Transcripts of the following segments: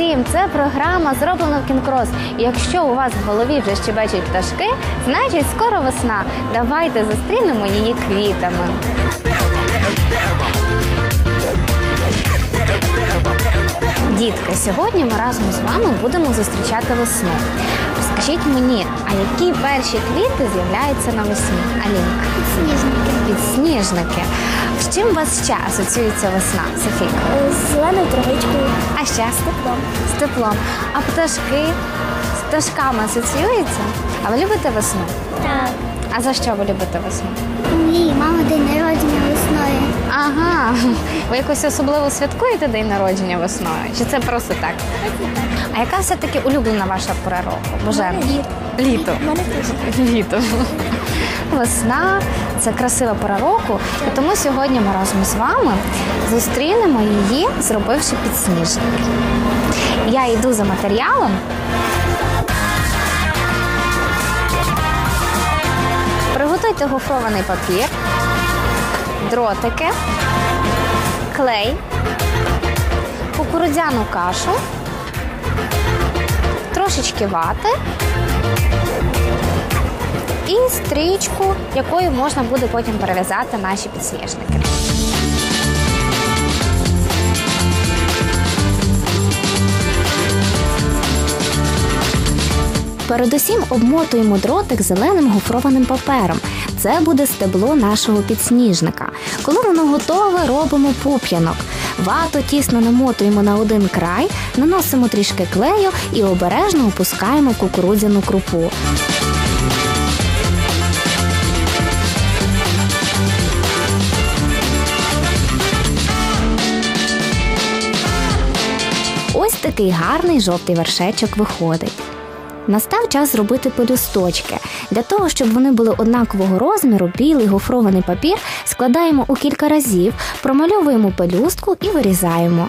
усім! Це програма зроблено в Кінкрос. І якщо у вас в голові вже щебечуть пташки, значить скоро весна. Давайте зустрінемо її квітами. Дітки, сьогодні ми разом з вами будемо зустрічати весну. Скажіть мені, а які перші квіти з'являються навесні? Алінка? Сніжники. Підсніжники. З чим у вас ще асоціюється весна, Софійка? З зеленою травичкою. А ще з теплом. З теплом. А пташки з пташками асоціюються? А ви любите весну? Так. А за що ви любите весну? Моєї мами день народження весною. Ага. Ви якось особливо святкуєте день народження весною? Чи це просто так? А яка все-таки улюблена ваша пора року? Боже, літо. Мене. Літо. Весна це красива пора року, і тому сьогодні ми разом з вами зустрінемо її, зробивши підсніжники. Я йду за матеріалом. Приготуйте гофрований папір, дротики, клей, кукурудзяну кашу, трошечки вати і стрічку, якою можна буде потім перев'язати наші підсніжники. Передусім обмотуємо дротик зеленим гофрованим папером. Це буде стебло нашого підсніжника. Коли воно готове, робимо пуп'янок. Вату тісно намотуємо на один край, наносимо трішки клею і обережно опускаємо кукурудзяну крупу. Такий гарний жовтий вершечок виходить. Настав час зробити пелюсточки. Для того, щоб вони були однакового розміру, білий гофрований папір складаємо у кілька разів, промальовуємо пелюстку і вирізаємо.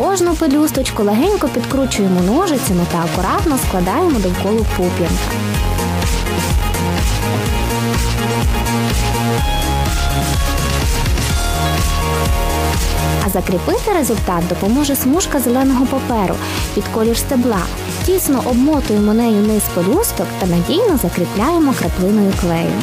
Кожну пелюсточку легенько підкручуємо ножицями та акуратно складаємо довкола пуп'янка. А закріпити результат допоможе смужка зеленого паперу під колір стебла. Тісно обмотуємо нею низ пелюсток та надійно закріпляємо краплиною клею.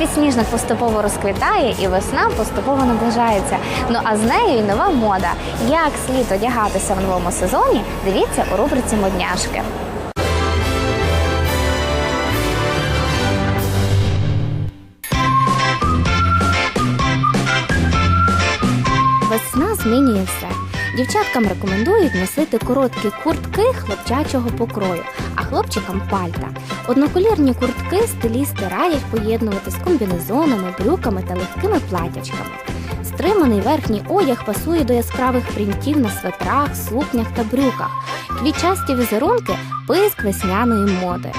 Підсніжник поступово розквітає і весна поступово наближається. Ну а з нею і нова мода. Як слід одягатися в новому сезоні? Дивіться у рубриці Модняшки. Весна змінює все. Дівчаткам рекомендують носити короткі куртки хлопчачого покрою, а хлопчикам пальта. Одноколірні куртки стилісти радять поєднувати з комбінезонами, брюками та легкими платячками. Стриманий верхній одяг пасує до яскравих принтів на светрах, сукнях та брюках. Квітчасті візерунки писк весняної моди.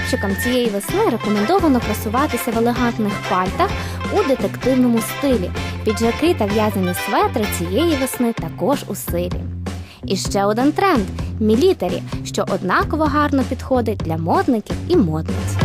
Хлопчикам цієї весни рекомендовано красуватися в елегантних пальтах у детективному стилі. Піджаки та в'язані светри цієї весни також у силі. І ще один тренд мілітарі, що однаково гарно підходить для модників і модниць.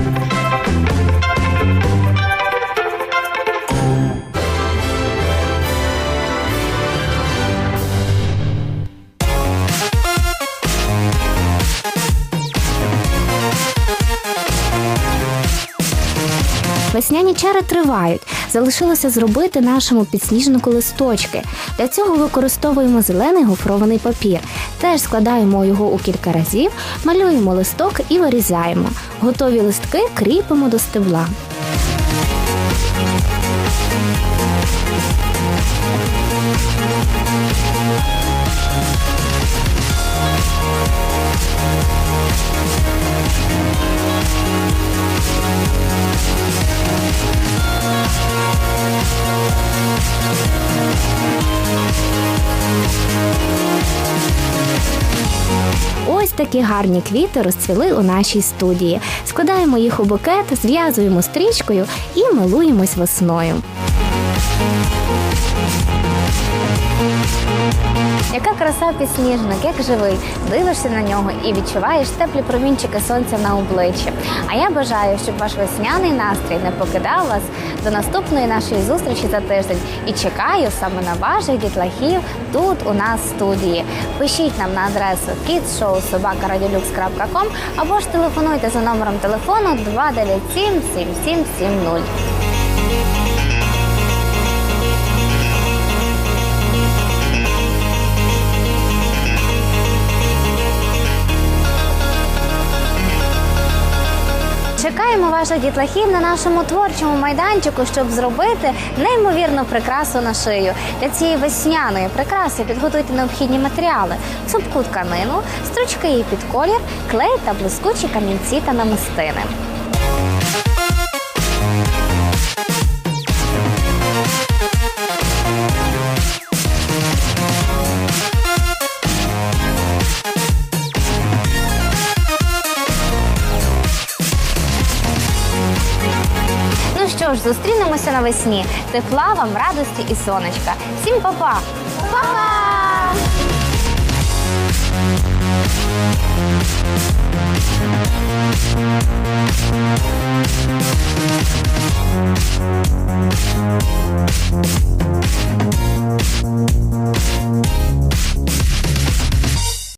Весняні чари тривають. Залишилося зробити нашому підсніжнику листочки. Для цього використовуємо зелений гофрований папір. Теж складаємо його у кілька разів, малюємо листок і вирізаємо. Готові листки кріпимо до стебла. Такі гарні квіти розцвіли у нашій студії. Складаємо їх у букет, зв'язуємо стрічкою і милуємось весною. Яка краса підсніжник, як живий. Дивишся на нього і відчуваєш теплі промінчики сонця на обличчі. А я бажаю, щоб ваш весняний настрій не покидав вас до наступної нашої зустрічі за тиждень. І чекаю саме на ваших дітлахів тут у нас в студії. Пишіть нам на адресу kidsshowsobakaradilux.com або ж телефонуйте за номером телефону 297 7770. Чекаємо ваших дітлахів на нашому творчому майданчику, щоб зробити неймовірну прикрасу на шию. Для цієї весняної прикраси підготуйте необхідні матеріали: цупку тканину, стручки її під колір, клей та блискучі камінці та намистини. Що ж, зустрінемося навесні. Тепла вам, радості і сонечка. Всім па-па! Па-па!